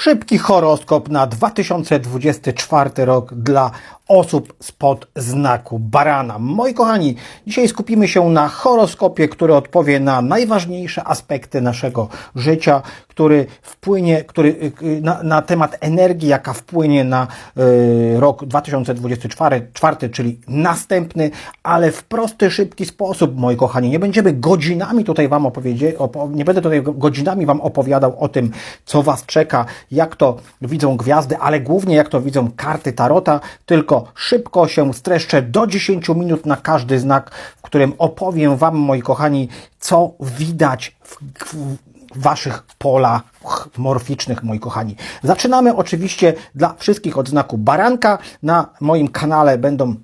Szybki horoskop na 2024 rok dla osób spod znaku barana. Moi kochani, dzisiaj skupimy się na horoskopie, który odpowie na najważniejsze aspekty naszego życia, który wpłynie, który, y, na, na temat energii, jaka wpłynie na y, rok 2024, czwarty, czyli następny, ale w prosty, szybki sposób, moi kochani. Nie będziemy godzinami tutaj Wam opowiedzieć, opo- nie będę tutaj godzinami Wam opowiadał o tym, co Was czeka, jak to widzą gwiazdy, ale głównie jak to widzą karty Tarota, tylko szybko się streszczę do 10 minut na każdy znak, w którym opowiem Wam, moi kochani, co widać w, Waszych polach morficznych, moi kochani. Zaczynamy oczywiście dla wszystkich od znaku baranka. Na moim kanale będą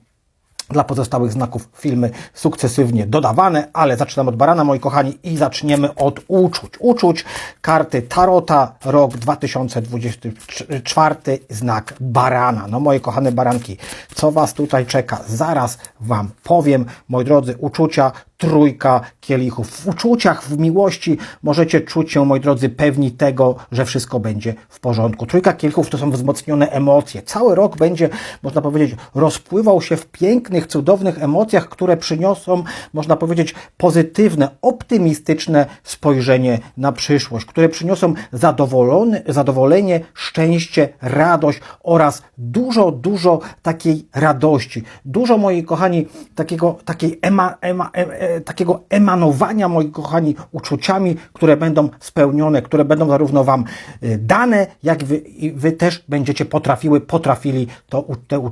dla pozostałych znaków filmy sukcesywnie dodawane, ale zaczynamy od barana, moi kochani, i zaczniemy od uczuć. Uczuć karty Tarota, rok 2024, znak barana. No, moje kochane baranki, co Was tutaj czeka? Zaraz Wam powiem, moi drodzy, uczucia, trójka kielichów. W uczuciach, w miłości możecie czuć się, moi drodzy, pewni tego, że wszystko będzie w porządku. Trójka kielichów to są wzmocnione emocje. Cały rok będzie, można powiedzieć, rozpływał się w pięknych, cudownych emocjach, które przyniosą, można powiedzieć, pozytywne, optymistyczne spojrzenie na przyszłość, które przyniosą zadowolony, zadowolenie, szczęście, radość oraz dużo, dużo takiej radości. Dużo, moi kochani, takiego, takiej ema, ema, e, e, takiego emanowania, moi kochani, uczuciami, które będą spełnione, które będą zarówno Wam y, dane, jak Wy, i wy też będziecie potrafiły, potrafili to, te,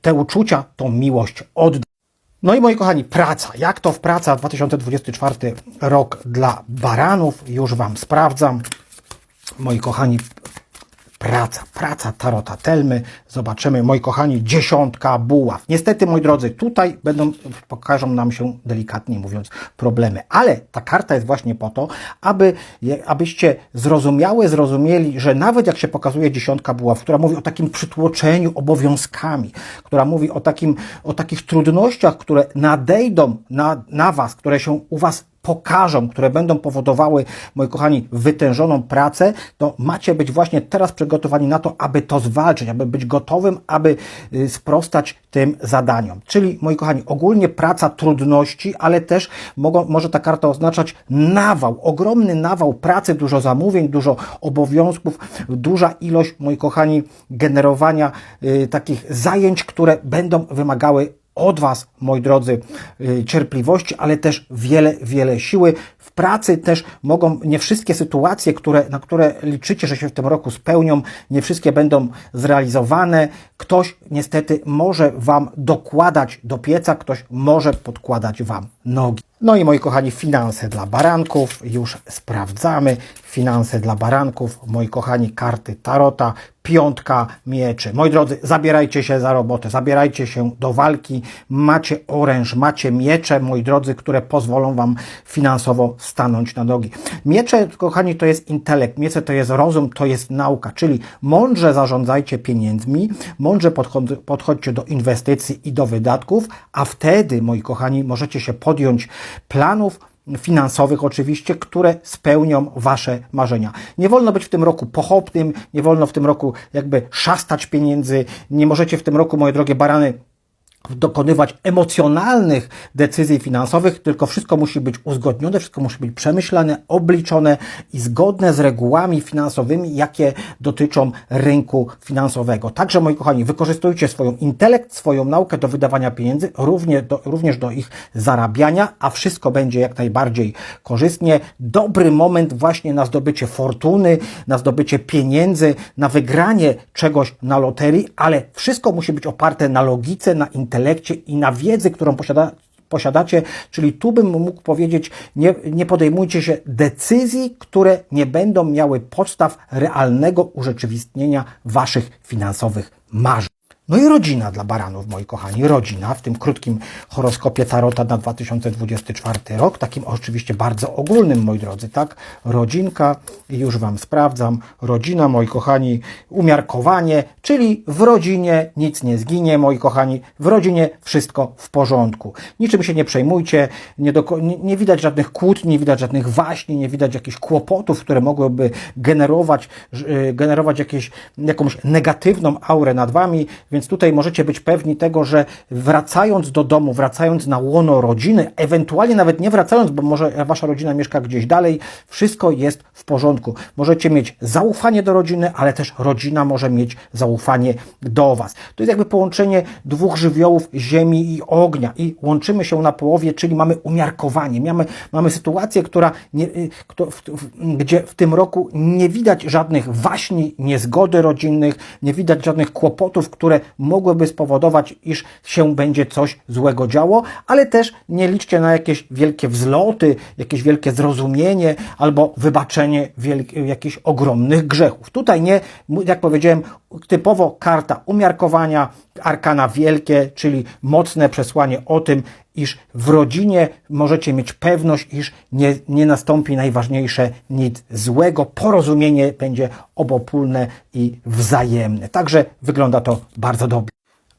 te uczucia, tą miłość oddać. No i moi kochani, praca. Jak to w praca 2024 rok dla baranów? Już Wam sprawdzam. Moi kochani, praca, praca Tarota Telmy. Zobaczymy, moi kochani, dziesiątka buław. Niestety, moi drodzy, tutaj będą, pokażą nam się delikatnie mówiąc problemy. Ale ta karta jest właśnie po to, aby, abyście zrozumiały, zrozumieli, że nawet jak się pokazuje dziesiątka buław, która mówi o takim przytłoczeniu obowiązkami, która mówi o, takim, o takich trudnościach, które nadejdą na, na Was, które się u Was pokażą, które będą powodowały, moi kochani, wytężoną pracę, to macie być właśnie teraz przygotowani na to, aby to zwalczyć, aby być gotowym, aby y, sprostać tym zadaniom. Czyli, moi kochani, ogólnie praca trudności, ale też mogą, może ta karta oznaczać nawał, ogromny nawał pracy, dużo zamówień, dużo obowiązków, duża ilość, moi kochani, generowania y, takich zajęć, które będą wymagały od Was, moi drodzy, y, cierpliwości, ale też wiele, wiele siły. W pracy też mogą, nie wszystkie sytuacje, które, na które liczycie, że się w tym roku spełnią, nie wszystkie będą zrealizowane. Ktoś niestety może Wam dokładać do pieca, ktoś może podkładać Wam nogi. No i moi kochani, finanse dla baranków, już sprawdzamy. Finanse dla baranków, moi kochani, karty Tarota, piątka mieczy. Moi drodzy, zabierajcie się za robotę, zabierajcie się do walki. Macie oręż, macie miecze, moi drodzy, które pozwolą Wam finansowo stanąć na nogi. Miecze, kochani, to jest intelekt, miecze to jest rozum, to jest nauka, czyli mądrze zarządzajcie pieniędzmi, mądrze podchod- podchodźcie do inwestycji i do wydatków, a wtedy, moi kochani, możecie się podjąć planów, finansowych oczywiście, które spełnią Wasze marzenia. Nie wolno być w tym roku pochopnym, nie wolno w tym roku jakby szastać pieniędzy, nie możecie w tym roku, moje drogie barany, dokonywać emocjonalnych decyzji finansowych, tylko wszystko musi być uzgodnione, wszystko musi być przemyślane, obliczone i zgodne z regułami finansowymi, jakie dotyczą rynku finansowego. Także, moi kochani, wykorzystujcie swoją intelekt, swoją naukę do wydawania pieniędzy, również do, również do ich zarabiania, a wszystko będzie jak najbardziej korzystnie. Dobry moment właśnie na zdobycie fortuny, na zdobycie pieniędzy, na wygranie czegoś na loterii, ale wszystko musi być oparte na logice, na intelekcie i na wiedzy, którą posiada, posiadacie, czyli tu bym mógł powiedzieć, nie, nie podejmujcie się decyzji, które nie będą miały podstaw realnego urzeczywistnienia waszych finansowych marzeń. No i rodzina dla baranów, moi kochani. Rodzina w tym krótkim horoskopie Tarota na 2024 rok, takim oczywiście bardzo ogólnym, moi drodzy, tak? Rodzinka, już Wam sprawdzam. Rodzina, moi kochani, umiarkowanie, czyli w rodzinie nic nie zginie, moi kochani. W rodzinie wszystko w porządku. Niczym się nie przejmujcie, nie, doko- nie, nie widać żadnych kłótni, nie widać żadnych waśni, nie widać jakichś kłopotów, które mogłyby generować, y, generować jakieś, jakąś negatywną aurę nad Wami, więc tutaj możecie być pewni tego, że wracając do domu, wracając na łono rodziny, ewentualnie nawet nie wracając, bo może Wasza rodzina mieszka gdzieś dalej, wszystko jest w porządku. Możecie mieć zaufanie do rodziny, ale też rodzina może mieć zaufanie do Was. To jest jakby połączenie dwóch żywiołów ziemi i ognia i łączymy się na połowie, czyli mamy umiarkowanie. Mamy, mamy sytuację, która nie, y, kto, w, w, gdzie w tym roku nie widać żadnych waśni, niezgody rodzinnych, nie widać żadnych kłopotów, które mogłyby spowodować, iż się będzie coś złego działo, ale też nie liczcie na jakieś wielkie wzloty, jakieś wielkie zrozumienie albo wybaczenie jakichś ogromnych grzechów. Tutaj nie, jak powiedziałem, typowo karta umiarkowania, arkana wielkie, czyli mocne przesłanie o tym, iż w rodzinie możecie mieć pewność, iż nie, nie nastąpi najważniejsze nic złego. Porozumienie będzie obopólne i wzajemne. Także wygląda to bardzo dobrze.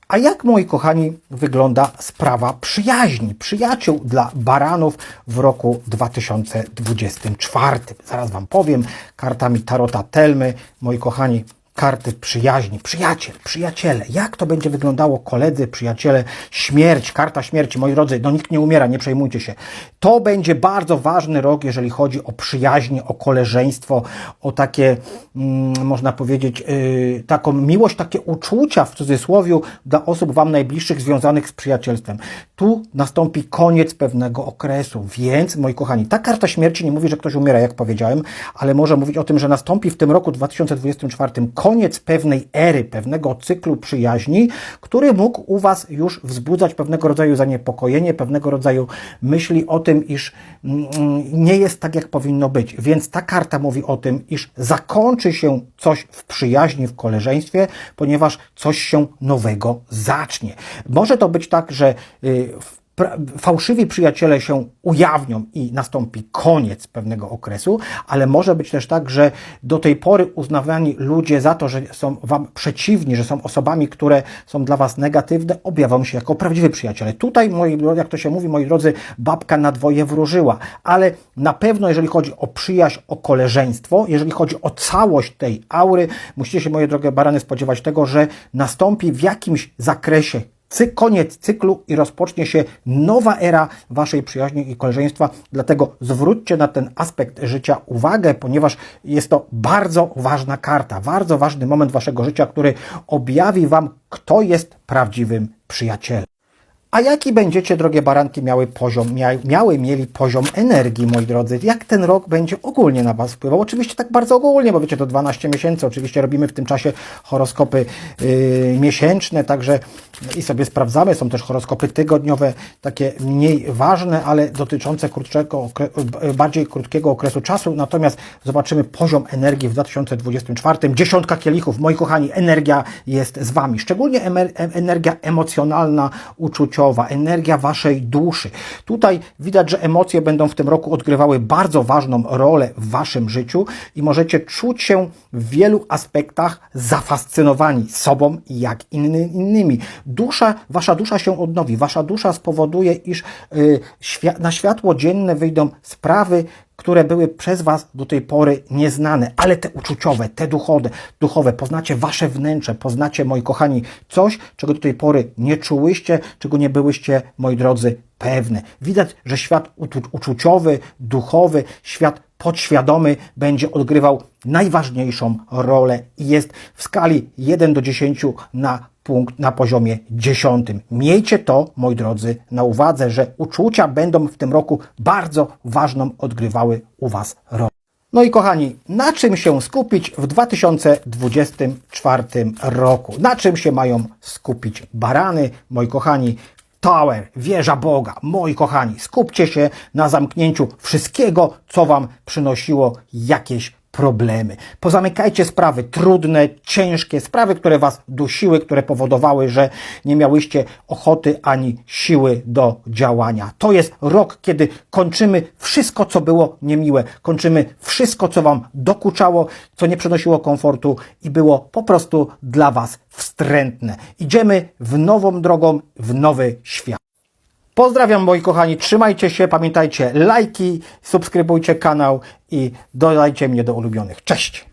A jak, moi kochani, wygląda sprawa przyjaźni, przyjaciół dla baranów w roku 2024? Zaraz Wam powiem. Kartami Tarota Telmy, moi kochani, karty przyjaźni, przyjaciel, przyjaciele. Jak to będzie wyglądało, koledzy, przyjaciele? Śmierć, karta śmierci, moi drodzy, no nikt nie umiera, nie przejmujcie się. To będzie bardzo ważny rok, jeżeli chodzi o przyjaźń, o koleżeństwo, o takie, mm, można powiedzieć, yy, taką miłość, takie uczucia w cudzysłowie dla osób Wam najbliższych związanych z przyjacielstwem. Tu nastąpi koniec pewnego okresu, więc, moi kochani, ta karta śmierci nie mówi, że ktoś umiera, jak powiedziałem, ale może mówić o tym, że nastąpi w tym roku 2024 koniec pewnej ery, pewnego cyklu przyjaźni, który mógł u Was już wzbudzać pewnego rodzaju zaniepokojenie, pewnego rodzaju myśli o tym, iż mm, nie jest tak, jak powinno być. Więc ta karta mówi o tym, iż zakończy się coś w przyjaźni, w koleżeństwie, ponieważ coś się nowego zacznie. Może to być tak, że y, w fałszywi przyjaciele się ujawnią i nastąpi koniec pewnego okresu, ale może być też tak, że do tej pory uznawani ludzie za to, że są Wam przeciwni, że są osobami, które są dla Was negatywne, objawią się jako prawdziwi przyjaciele. Tutaj, moi jak to się mówi, moi drodzy, babka na dwoje wróżyła, ale na pewno, jeżeli chodzi o przyjaźń, o koleżeństwo, jeżeli chodzi o całość tej aury, musicie się, moje drogie barany, spodziewać tego, że nastąpi w jakimś zakresie cy, koniec cyklu i rozpocznie się nowa era Waszej przyjaźni i koleżeństwa. Dlatego zwróćcie na ten aspekt życia uwagę, ponieważ jest to bardzo ważna karta, bardzo ważny moment Waszego życia, który objawi Wam, kto jest prawdziwym przyjacielem. A jaki będziecie, drogie baranki, miały poziom, mia, miały, mieli poziom energii, moi drodzy? Jak ten rok będzie ogólnie na Was wpływał? Oczywiście tak bardzo ogólnie, bo wiecie, to 12 miesięcy. Oczywiście robimy w tym czasie horoskopy yy, miesięczne, także i sobie sprawdzamy. Są też horoskopy tygodniowe, takie mniej ważne, ale dotyczące krótszego, okre- bardziej krótkiego okresu czasu. Natomiast zobaczymy poziom energii w 2024. Dziesiątka kielichów. Moi kochani, energia jest z Wami. Szczególnie energia emocjonalna, uczuciowa, energia Waszej duszy. Tutaj widać, że emocje będą w tym roku odgrywały bardzo ważną rolę w Waszym życiu i możecie czuć się w wielu aspektach zafascynowani sobą jak inny, innymi. Dusza, Wasza dusza się odnowi. Wasza dusza spowoduje, iż y, na światło dzienne wyjdą sprawy, które były przez Was do tej pory nieznane, ale te uczuciowe, te duchowe, duchowe, poznacie Wasze wnętrze, poznacie, moi kochani, coś, czego do tej pory nie czułyście, czego nie byłyście, moi drodzy, pewne. Widać, że świat uczu- uczuciowy, duchowy, świat podświadomy będzie odgrywał najważniejszą rolę i jest w skali 1 do 10 na punkt na poziomie 10. Miejcie to, moi drodzy, na uwadze, że uczucia będą w tym roku bardzo ważną odgrywały u Was rolę. No i kochani, na czym się skupić w 2024 roku? Na czym się mają skupić barany, moi kochani? Tower, wieża Boga, moi kochani, skupcie się na zamknięciu wszystkiego, co Wam przynosiło jakieś problemy. Pozamykajcie sprawy trudne, ciężkie, sprawy, które was dusiły, które powodowały, że nie miałyście ochoty ani siły do działania. To jest rok, kiedy kończymy wszystko, co było niemiłe. Kończymy wszystko, co wam dokuczało, co nie przynosiło komfortu i było po prostu dla was wstrętne. Idziemy w nową drogą, w nowy świat. Pozdrawiam moi kochani, trzymajcie się, pamiętajcie lajki, subskrybujcie kanał i dodajcie mnie do ulubionych. Cześć!